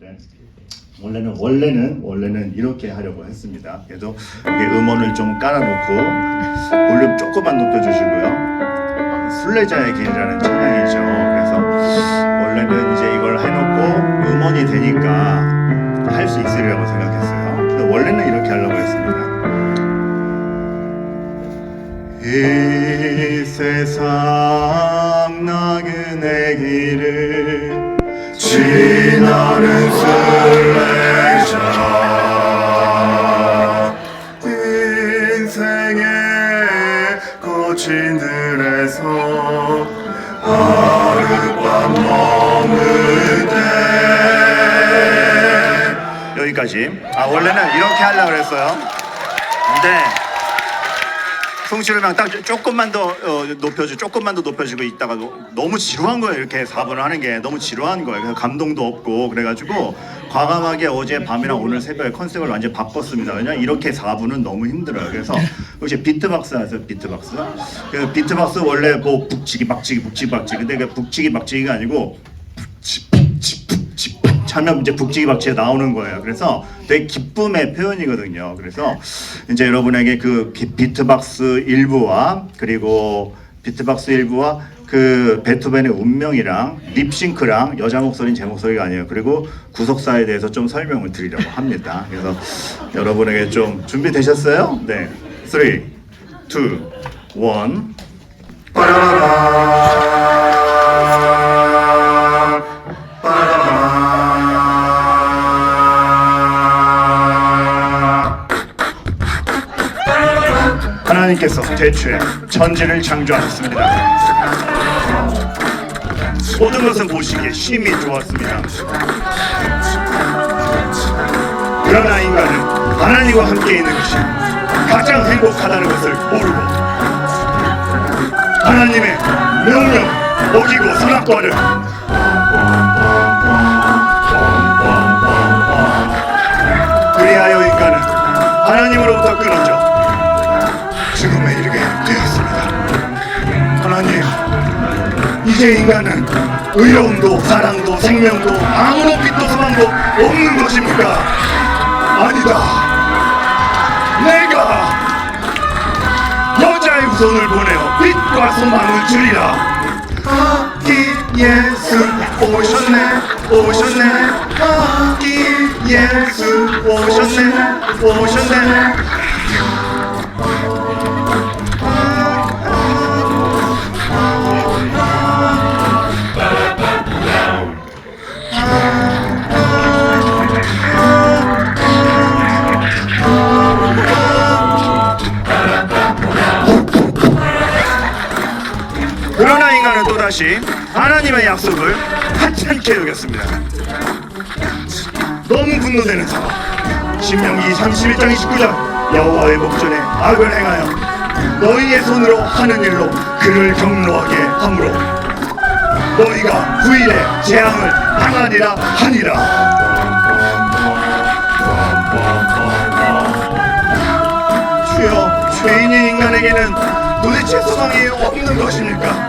네. 원래는 원래는 원래는 이렇게 하려고 했습니다. 이게 음원을 좀 깔아놓고 볼륨 조금만 높여주시고요. 순례자의 길이라는 찬양이죠. 그래서 원래는 이제 이걸 해놓고 음원이 되니까 할 수 있으리라고 생각했어요. 근데 원래는 이렇게 하려고 했습니다. 이 세상 나그네 길을 거친들에서 하룻밤 머물 때. 여기까지. 아 원래는 이렇게 하려고 그랬어요. 근데 송시르랑 딱 조금만 더 어, 높여주, 조금만 더 높여주고 있다가 너, 너무 지루한 거예요. 이렇게 4분을 하는 게 너무 지루한 거예요. 그래서 감동도 없고 그래가지고 과감하게 어제 밤이랑 오늘 새벽에 컨셉을 완전 히 바꿨습니다. 왜냐면 이렇게 4분은 너무 힘들어요. 그래서 혹시 비트박스 아세요? 비트박스? 그 비트박스 원래 뭐 북치기 박치기 북치기 박치기 근데 그 북치기 박치기가 아니고 하면 이제 북치기 박치가 나오는 거예요. 그래서 되게 기쁨의 표현이거든요. 그래서 이제 여러분에게 그 기- 비트박스 일부와 그리고 비트박스 일부와 그 베토벤의 운명이랑 립싱크랑 여자 목소리는 제 목소리가 아니에요. 그리고 구속사에 대해서 좀 설명을 드리려고 합니다. 그래서 여러분에게 좀 준비되셨어요? 네. 3, 2, 1. 빠라라. 하나님께서 대추에 천지를 창조하셨습니다. 모든 것은 보시기에 심히 좋았습니다. 그러나 인간은 하나님과 함께 있는 것이 가장 행복하다는 것을 모르고 하나님의 명령 어기고 선악과를 이제 인간은 의로움도 사랑도 생명도 아무런 빛도 소망도 없는 것입니까? 아니다. 내가 여자의 후손을 보내어 빛과 소망을 주리라. 아기 예수 오셨네 오셨네 아기 예수 오셨네 오셨네 또다시 하나님의 약속을 하찮게 여겼습니다. 너무 분노되는 상황. 신명기 31장 29절 여호와의 목전에 악을 행하여 너희의 손으로 하는 일로 그를 경노하게 하므로 너희가 후일에 재앙을 당하리라 하니라. 주여 죄인인 인간에게는 도대체 소망이 없는 것입니까?